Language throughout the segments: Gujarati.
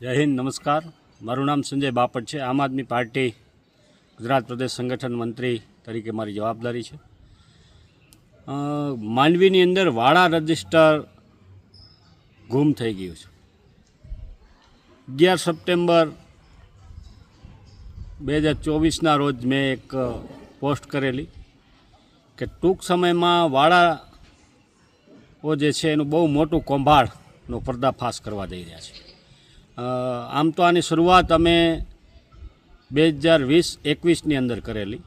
જય હિન્દ, નમસ્કાર. મારું નામ સંજય બાપટ છે. આમ આદમી પાર્ટી ગુજરાત પ્રદેશ સંગઠન મંત્રી તરીકે મારી જવાબદારી છે. માંડવીની અંદર વાળા રજિસ્ટર ગુમ થઈ ગયું છે. અગિયાર સપ્ટેમ્બર બે હજાર ચોવીસના રોજ મેં એક પોસ્ટ કરેલી કે ટૂંક સમયમાં વાળાઓ જે છે એનું બહુ મોટું કૌભાંડનો પર્દાફાશ કરવા જઈ રહ્યા છે. આમ તો આની શરૂઆત અમે બે હજાર વીસ એકવીસની અંદર કરેલી.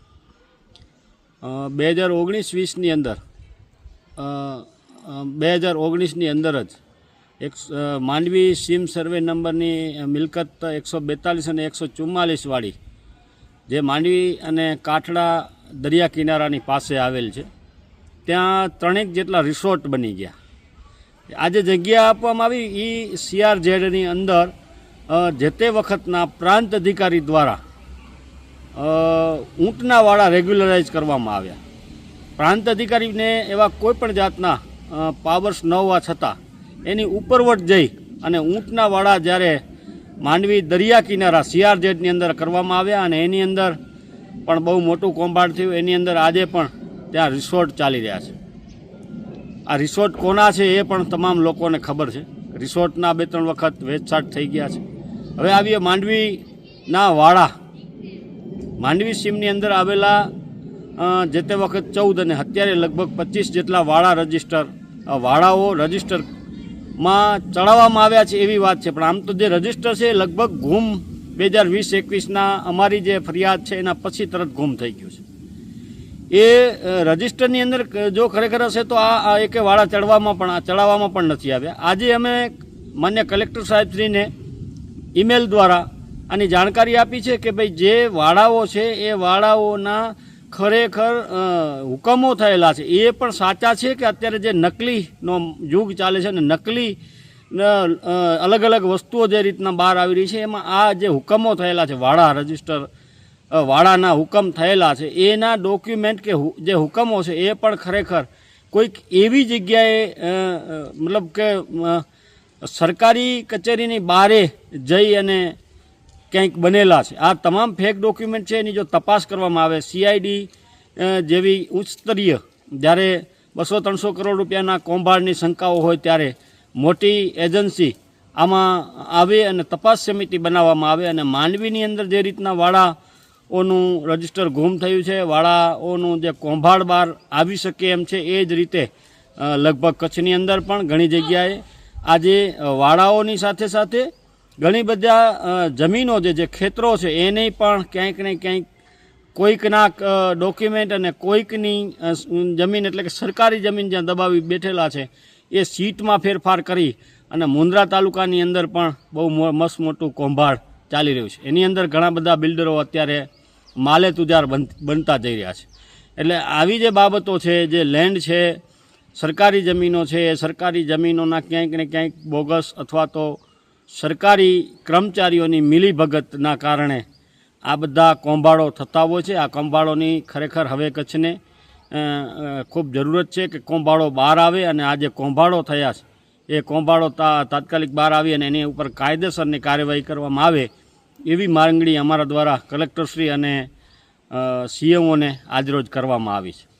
બે હજાર ઓગણીસ વીસની અંદર બે હજાર ઓગણીસની અંદર જ એક માંડવી સીમ સર્વે નંબરની મિલકત એકસો બેતાલીસ અને એકસો ચુમ્માલીસવાળી જે માંડવી અને કાઠડા દરિયા કિનારાની પાસે આવેલ છે. ત્યાં ત્રણેક જેટલા રિસોર્ટ બની ગયા. આજે જગ્યા આપવામાં આવી એ સીઆરઝેડની અંદર જે તે વખતના પ્રાંત અધિકારી દ્વારા ઊંટનાવાળા ઊંટના રેગ્યુલરાઇઝ કરવામાં આવ્યા. પ્રાંત અધિકારીને એવા કોઈ પણ જાતના પાવર્સ ન હોવા છતાં, એની ઉપરવટ જઈ અને ઊંટનાવાળા જ્યારે માંડવી દરિયા કિનારા સીઆરઝેડની અંદર કરવામાં આવ્યા અને એની અંદર પણ બહુ મોટું કૌભાંડ થયું, એની અંદર આજે પણ ત્યાં રિસોર્ટ ચાલી રહ્યા છે. આ રિસોર્ટ કોના છે એ પણ તમામ લોકોને ખબર છે. રિસોર્ટના બે ત્રણ વખત વેચછાટ થઈ ગયા છે. હવે આવીએ માંડવીના વાડા. માંડવી સીમની અંદર આવેલા જે તે વખત ચૌદ અને અત્યારે લગભગ પચીસ જેટલા વાડા રજિસ્ટર વાડાઓ રજિસ્ટરમાં ચડાવવામાં આવ્યા છે એવી વાત છે. પણ આમ તો જે રજિસ્ટર છે લગભગ ગુમ. બે હજાર વીસ એકવીસના અમારી જે ફરિયાદ છે એના પછી તરત ગુમ થઈ ગયું છે. એ રજિસ્ટરની અંદર જો ખરેખર હશે તો આ એક વાળા ચડવામાં પણ ચડાવવામાં પણ નથી આવ્યા. આજે અમે માન્ય કલેક્ટર સાહેબશ્રીને ઈમેલ દ્વારા આની જાણકારી આપી છે કે ભાઈ જે વાડાઓ છે, એ વાડાઓના ખરેખર હુકમો થયેલા છે. એ પણ સાચા છે કે અત્યારે જે નકલીનો યુગ ચાલે છે ને નકલી અલગ અલગ વસ્તુઓ જે રીતના બહાર આવી રહી છે, એમાં આ જે હુકમો થયેલા છે વાડા રજિસ્ટર અ, વાડાના હુકમ થયેલા છે. એના ડોક્યુમેન્ટ કે જે હુકમો છે એ પણ ખરેખર કોઈક એવી જગ્યાએ મતલબ કે સરકારી કચેરીની બહારે જઈ અને ક્યાંક બનેલા છે. આ તમામ ફેક ડોક્યુમેન્ટ છે એની જો તપાસ કરવામાં આવે સીઆઈડી જેવી ઉચ્ચ સ્તરીય જ્યારે બસો ત્રણસો કરોડ રૂપિયાના કૌભાંડની શંકાઓ હોય ત્યારે મોટી એજન્સી આમાં આવે અને તપાસ સમિતિ બનાવવામાં આવે અને માંડવીની અંદર જે રીતના વાળાઓનું રજિસ્ટર ગુમ થયું છે. વાળાઓનું જે કૌભાંડ બહાર આવી શકે એમ છે એ જ રીતે લગભગ કચ્છની અંદર પણ ઘણી જગ્યાએ આજે વાળાઓની સાથે સાથે ઘણી બધા જમીનો જે જે ખેતરો છે એને પણ ક્યાંક ને ક્યાંક કોઈકના ડોક્યુમેન્ટ અને કોઈકની જમીન એટલે કે સરકારી જમીન જ્યાં દબાવી બેઠેલા છે એ સીટમાં ફેરફાર કરી અને મુન્દ્રા તાલુકાની અંદર પણ બહુ મસ્ત મોટું કૌભાંડ ચાલી રહ્યું છે. એની અંદર ઘણા બધા બિલ્ડરો અત્યારે માલે તુજાર બન બનતા જઈ રહ્યા છે. એટલે આવી જે બાબતો છે, જે લેન્ડ છે, સરકારી જમીનો છે, એ સરકારી જમીનોના ક્યાંક ને ક્યાંક બોગસ અથવા તો સરકારી કર્મચારીઓની મિલીભગતના કારણે આ બધા કોંભાળો થતા હોય છે. આ કોંભાળોની ખરેખર હવે કચ્છને ખૂબ જરૂરત છે કે કોંભાળો બહાર આવે અને આ જે કોંભાળો થયા છે, એ કોંભાળો તાત્કાલિક બહાર આવી અને એની ઉપર કાયદેસરની કાર્યવાહી કરવામાં આવે એવી માંગણી અમારા દ્વારા કલેક્ટરશ્રી અને સીએમઓને આજરોજ કરવામાં આવી છે.